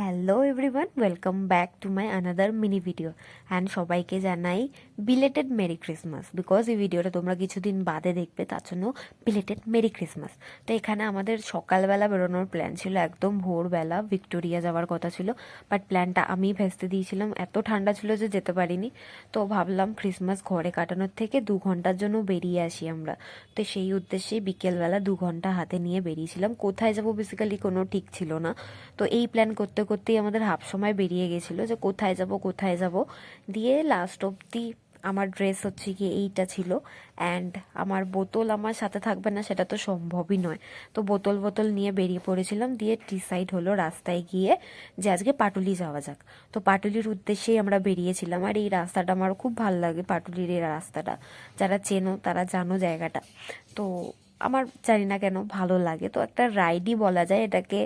Hello everyone welcome back to my another mini video and সবাইকে জানাই belated merry Christmas because এই ভিডিওটা তোমরা কিছুদিন বাদে দেখবে, তার জন্য বিলেটেড মেরি ক্রিসমাস তো এখানে আমাদের সকালবেলা বেরোনোর প্ল্যান ছিল, একদম ভোরবেলা ভিক্টোরিয়া যাওয়ার কথা ছিল। বাট প্ল্যানটা আমি ভেস্তে দিয়েছিলাম, এত ঠান্ডা ছিল যে যেতে পারিনি। তো ভাবলাম ক্রিসমাস ঘরে কাটানোর থেকে দু ঘণ্টার জন্য বেরিয়ে আসি আমরা। তো সেই উদ্দেশ্যে বিকেলবেলা দু ঘণ্টা হাতে নিয়ে বেরিয়েছিলাম। কোথায় যাব বেসিক্যালি কোনো ঠিক ছিল না। তো এই প্ল্যান করতে করতেই আমাদের হাফ সময় বেরিয়ে গেছিল যে কোথায় যাব কোথায় যাব। দিয়ে লাস্ট অবধি আমার ড্রেস হচ্ছে কি এইটা ছিল। অ্যান্ড আমার বোতল আমার সাথে থাকবে না, সেটা তো সম্ভবই নয়। তো বোতল বোতল নিয়ে বেরিয়ে পড়েছিলাম, দিয়ে ডিসাইড হলো রাস্তায় গিয়ে যে আজকে পাটুলি যাওয়া যাক। তো পাটুলির উদ্দেশ্যেই আমরা বেরিয়েছিলাম, আর এই রাস্তাটা আমার খুব ভালো লাগে পাটুলির এই রাস্তাটা। যারা চেনো তারা জানো জায়গাটা। তো আমার জানি না কেন ভালো লাগে। তো একটা রাইডই বলা যায়, এটাকে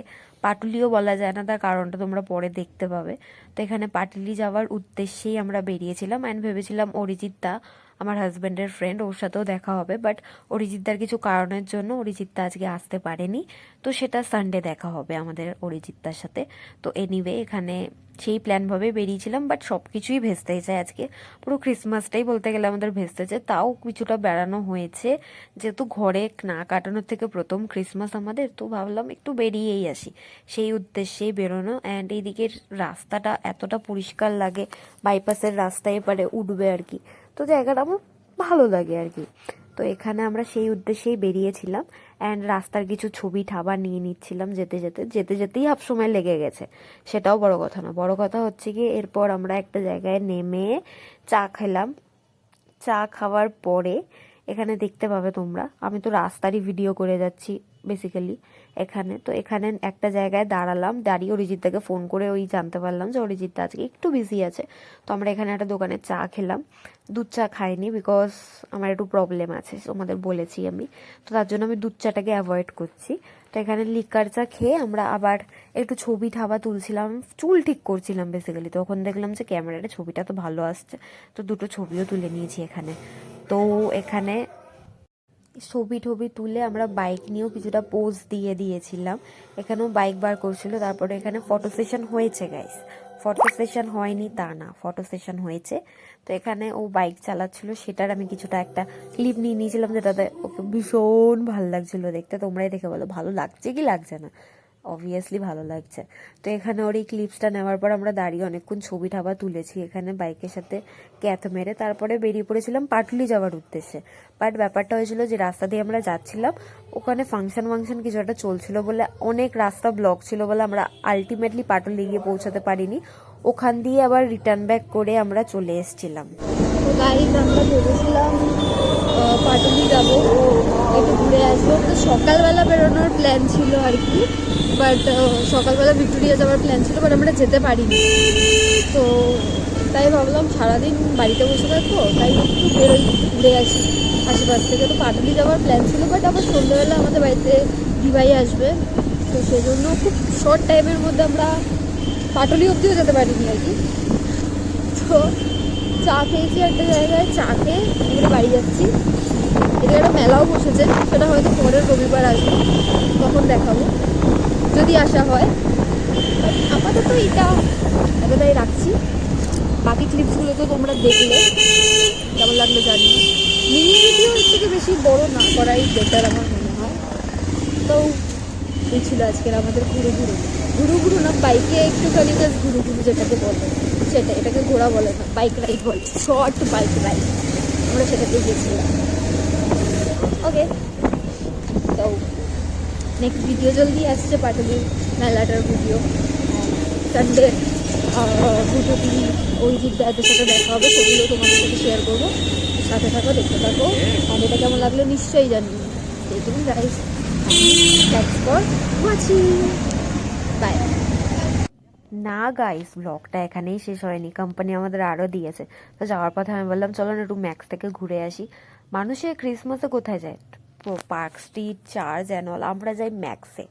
পাটুলিও বলা যায় না, তার কারণটা তোমরা পরে দেখতে পাবে। তো এখানে পাটুলি যাওয়ার উদ্দেশ্যেই আমরা বেরিয়েছিলাম অ্যান্ড ভেবেছিলাম অরিজিৎ দা আমার হাজব্যান্ডের ফ্রেন্ড ওর সাথেও দেখা হবে বাট অরিজিৎদার কিছু কারণের জন্য অরিজিৎদা আজকে আসতে পারেনি। তো সেটা সানডে দেখা হবে আমাদের অরিজিৎদার সাথে। তো এনিওয়ে এখানে সেই প্ল্যানভাবে বেরিয়েছিলাম বাট সব কিছুই ভেস্তে যায় আজকে। পুরো ক্রিসমাসটাই বলতে গেলে আমাদের ভেস্তেছে তাও কিছুটা বেড়ানো হয়েছে। যেহেতু ঘরে না কাটানোর থেকে প্রথম ক্রিসমাস আমাদের, তো ভাবলাম একটু বেরিয়েই আসি। সেই উদ্দেশ্যেই বেরোনো। অ্যান্ড এইদিকের রাস্তাটা এতটা পরিষ্কার লাগে বাইপাসের রাস্তায় এপারে উঠবে আর কি। তো জায়গাটা আমার ভালো লাগে আর কি। তো এখানে আমরা সেই উদ্দেশ্যেই বেরিয়েছিলাম অ্যান্ড রাস্তার কিছু ছবি ঠাবা নিয়ে নিচ্ছিলাম যেতে যেতে। যেতে যেতেই হাফ সময় লেগে গেছে। সেটাও বড় কথা না। বড় কথা হচ্ছে কি এরপর আমরা একটা জায়গায় নেমে চা খেলাম। চা খাওয়ার পরে এখানে দেখতে পাবে তোমরা। আমি তো রাস্তারই ভিডিও করে যাচ্ছি। বেসিক্যালি এখানে। তো এখানে একটা জায়গায় দাঁড়ালাম, দাঁড়িয়ে অরিজিৎদাকে ফোন করে ওই জানতে পারলাম যে অরিজিৎদা আজকে একটু বিজি আছে। তো আমরা এখানে একটা দোকানে চা খেলাম। দুধ চা খাইনি বিকজ আমার একটু প্রবলেম আছে, তোমাদের বলেছি আমি। তো তার জন্য আমি দুধ চাটাকে অ্যাভয়েড করছি। তো এখানে লিকার চা খেয়ে আমরা আবার একটু ছবি ঠাবা তুলছিলাম, চুল ঠিক করছিলাম বেসিক্যালি তো তখন দেখলাম যে ক্যামেরাটা ছবিটা তো ভালো আসছে। তো দুটো ছবিও তুলে নিয়েছি এখানে। তো এখানে ছবি টবি তুলে আমরা বাইক নিয়েও কিছুটা পোজ দিয়ে দিয়েছিলাম। এখানেও বাইক বার করছিল, তারপরে এখানে ফটো সেশন হয়েছে গাইস ফটো সেশন হয়নি, তা না ফটো সেশন হয়েছে। তো এখানে ও বাইক চালাচ্ছিল, সেটার আমি কিছুটা একটা ক্লিপ নিয়ে নিয়েছিলাম, যেটাতে ওকে ভীষণ ভালো লাগছিল দেখতে। তোমরাই দেখে বলো, ভালো লাগছে কি লাগছে না? অবভিয়াসলি ভালো লাগছে। তো এখানে ওর এই ক্লিপসটা নেওয়ার পর আমরা দাঁড়িয়ে অনেকক্ষণ ছবি ঠাবা তুলেছি এখানে বাইকের সাথে ক্যাথ মেরে। তারপরে বেরিয়ে পড়েছিলাম পাটুলি যাওয়ার উদ্দেশ্যে। বাট ব্যাপারটা হয়েছিল যে রাস্তা দিয়ে আমরা যাচ্ছিলাম, ওখানে ফাংশন ফাংশন কিছু একটা চলছিল বলে অনেক রাস্তা ব্লক ছিল বলে আমরা আলটিমেটলি পাটুলি গিয়ে পৌঁছাতে পারিনি। ওখান দিয়ে আবার রিটার্ন ব্যাক করে আমরা চলে এসেছিলাম। তো গাইজ আমরা ভেবেছিলাম পাটুলি যাব একটু ঘুরে আসব। তো সকালবেলা বেরোনোর প্ল্যান ছিল আর কি বাট সকালবেলা ভিক্টোরিয়া যাওয়ার প্ল্যান ছিল বাট আমরা যেতে পারিনি। তো তাই ভাবলাম সারাদিন বাড়িতে বসে থাকব, তাই একটু বেরোই, ঘুরে আসি আশেপাশ থেকে। তো পাটুলি যাওয়ার প্ল্যান ছিল বাট আবার সন্ধ্যেবেলা আমাদের বাড়িতে দিভাই আসবে। তো সেই জন্য খুব শর্ট টাইমের মধ্যে আমরা পাটুলি অবধিও যেতে পারিনি আর কি। তো চা খেয়েছি একটা জায়গায়, চা খেয়ে এবারে বাড়ি যাচ্ছি। এদিকে একটা মেলাও বসেছে, সেটা হয়তো পরের রবিবার আসবে, তখন দেখাবো। যদি আসা হয়। আপাতত এটা এতটাই রাখছি। বাকি ক্লিপসগুলো তো তোমরা দেখলে, কেমন লাগল জানি মিনি ভিডিও এর থেকে বেশি বড় না করাই বেটার আমার মনে হয়। তো এই ছিল আজকের আমাদের ঘুরু ঘুরু। ঘুরু ঘুরু না বাইকে একটুখানি জাস্ট ঘুরু ঘুরু যেটাকে বলে। সেটা এটাকে ঘোরা বলে না বাইক রাইড বলে শর্ট বাইক রাইড আমরা সেটাতে গেছিলাম ওকে তো নেক্সট ভিডিও জলদি আসছে পাঠাবি মেলাটার ভিডিও সানডে টিভি অরিজিৎ দাদের সাথে দেখা হবে সেগুলো তোমাদের সাথে শেয়ার করব। সাথে থাকো, দেখতে থাকো। আর এটা কেমন লাগল নিশ্চয়ই জানি। দেখুন থ্যাংকস ফর ওয়াচিং বাই না গাইস ব্লগটা এখানেই শেষ হয়নি। কোম্পানি আমাদের আরও দিয়েছে। তো যাওয়ার পথে আমি বললাম, চলো না একটু ম্যাক্স থেকে ঘুরে আসি। মানুষে ক্রিসমাসে কোথায় যায়? Park Street church and all আমরা যাই ম্যাক্সে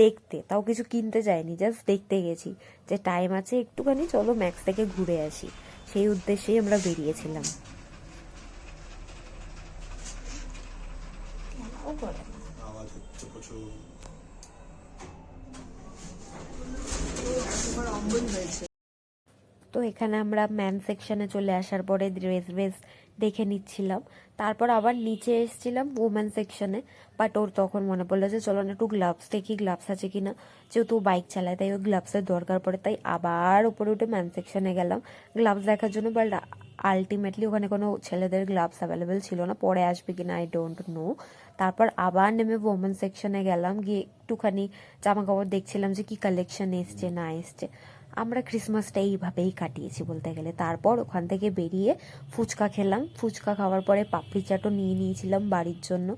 দেখতে, তাও কিছু কিনতে যাইনি জাস্ট দেখতে গেছি। যে টাইম আছে একটুখানি, চলো ম্যাক্স থেকে ঘুরে আসি। সেই উদ্দেশ্যেই আমরা বেরিয়েছিলাম আওয়াজ হচ্ছে প্রচুর দারুণ হয়েছে তো এখানে আমরা ম্যান সেকশনে চলে আসার পরে ড্রেস ভ্রেস দেখে নিচ্ছিলাম। তারপর আবার নিচে এসেছিলাম ওম্যান সেকশনে বাট ওর তখন মনে পড়ল যে চলো না একটু গ্লাভস দেখি গ্লাভস আছে কি না যেহেতু বাইক চালায়, তাই ওই গ্লাভসের দরকার পড়ে, তাই আবার উপরে উঠে ম্যান সেকশনে গেলাম। গ্লাভস দেখার জন্য বাট আলটিমেটলি ওখানে কোনো ছেলেদের গ্লাভস অ্যাভেলেবেল ছিল না, পরে আসবে কি না আই ডোন্ট নো তারপর আবার নেমে ওমেন সেকশনে গেলাম, গিয়ে একটুখানি জামা কাপড় দেখছিলাম যে কি কালেকশন এসছে, না এসছে। আমরা ক্রিসমাসটা এইভাবেই কাটিয়েছি বলতে গেলে। তারপর ওখান থেকে বেরিয়ে ফুচকা খেলাম। ফুচকা খাওয়ার পরে পাপড়ি চাটও নিয়ে নিয়েছিলাম বাড়ির জন্য।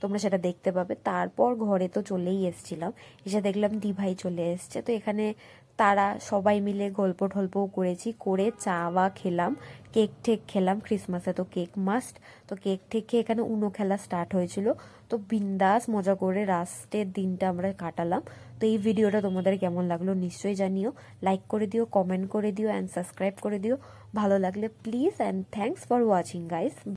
তোমরা সেটা দেখতে পাবে। তারপর ঘরে তো চলেই এসেছিলাম। এসে দেখলাম দিভাই চলে এসছে। তো এখানে তারা সবাই মিলে গল্প টল্পও করেছি, করে চা বা খেলাম, কেক ঠেক খেলাম ক্রিসমাসে তো কেক মাস্ট তো কেক ঠেক খেয়ে এখানে উনো খেলা স্টার্ট হয়েছিল। তো বিন্দাস মজা করে লাস্টের দিনটা আমরা কাটালাম। তো এই ভিডিওটা তোমাদের কেমন লাগল নিশ্চয়ই জানিও। লাইক করে দিও কমেন্ট করে দিও অ্যান্ড সাবস্ক্রাইব করে দিও। ভালো লাগলে please and thanks for watching guys